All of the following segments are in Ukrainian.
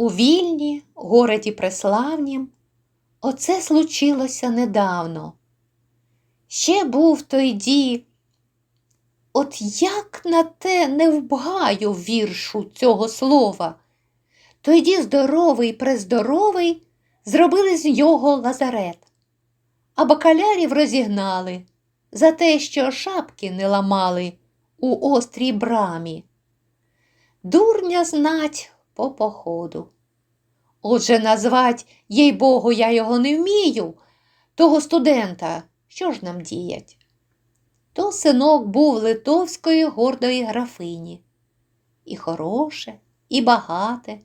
У вільні, городі преславнім, оце случилося недавно. Ще був той ді, от як на те не вбгаю віршу цього слова. Тоді здоровий, прездоровий зробили з його лазарет, а бакалярів розігнали за те, що шапки не ламали у острій брамі. Дурня знать по походу. Отже, назвать, їй Богу, я його не вмію, того студента, що ж нам діять? То синок був литовської гордої графині. І хороше, і багате,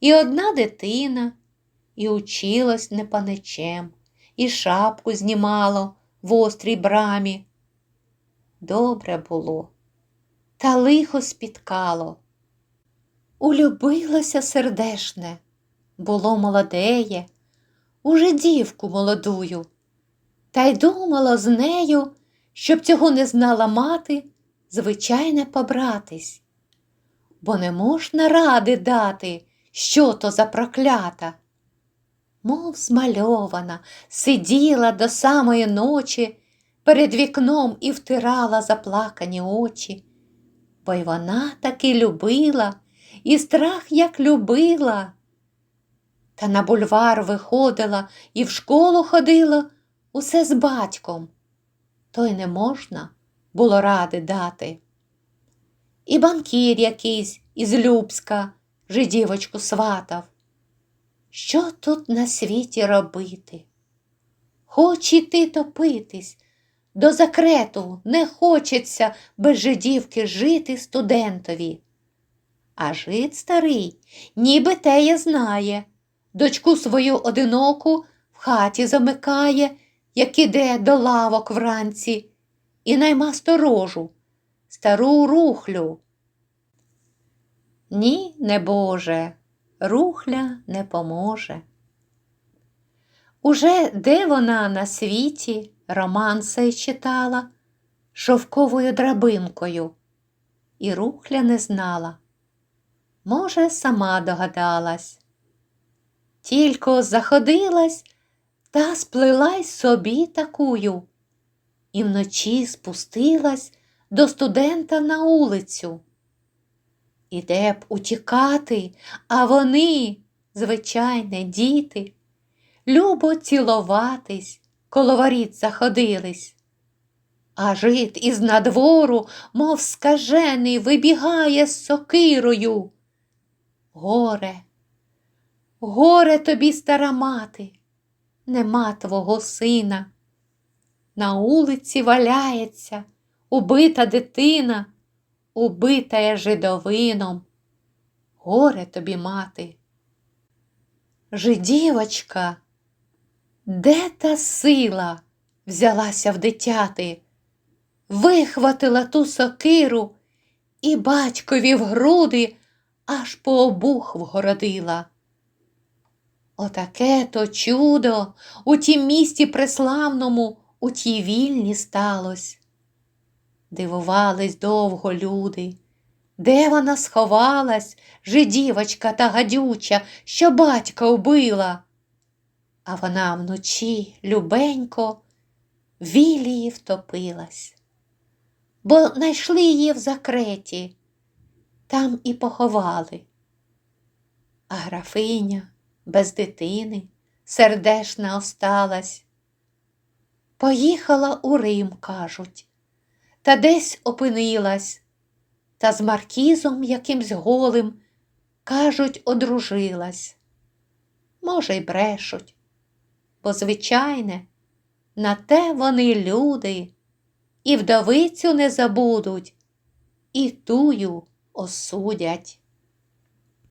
і одна дитина, і училось не паничем, і шапку знімало в острій брамі. Добре було, та лихо спіткало. Улюбилося сердешне, було молодеє, уже дівку молодую, та й думало з нею, щоб цього не знала мати, звичайне побратись. Бо не можна ради дати, що то за проклята. Мов змальована, сиділа до самої ночі перед вікном і втирала заплакані очі, бо й вона таки любила, і страх як любила. Та на бульвар виходила і в школу ходила усе з батьком, то й не можна було ради дати. І банкір якийсь із Любська вже дівочку сватав. Що тут на світі робити? Хоч іти топитись, до закрету не хочеться без жидівки жити студентові. А жид старий, ніби теє знає, дочку свою одиноку в хаті замикає, як іде до лавок вранці, і найма сторожу, стару рухлю. Ні, не Боже, рухля не поможе. Уже де вона на світі роман сей читала шовковою драбинкою, і рухля не знала. Може, сама догадалась. Тільки заходилась та сплилась собі такую, і вночі спустилась до студента на улицю. Іде б утікати, а вони, звичайне, діти, любо цілуватись, коло воріт заходились. А жит із надвору, мов скажений, вибігає з сокирою. Горе, горе тобі, стара мати, нема твого сина. На улиці валяється убита дитина, убитая жидовином. Горе тобі, мати. Жидівочка, де та сила взялася в дитяти, вихватила ту сокиру і батькові в груди аж по обух вгородила. Отаке то чудо у тім місті преславному, у тій вільні сталось. Дивувались довго люди, де вона сховалась, жидівочка та гадюча, що батька вбила. А вона вночі любенько вілії втопилась, бо знайшли її в закреті, там і поховали. А графиня без дитини сердешна осталась. Поїхала у Рим, кажуть, та десь опинилась, та з маркізом якимсь голим, кажуть, одружилась. Може, й брешуть, бо, звичайне, на те вони люди, і вдовицю не забудуть, і тую осудять.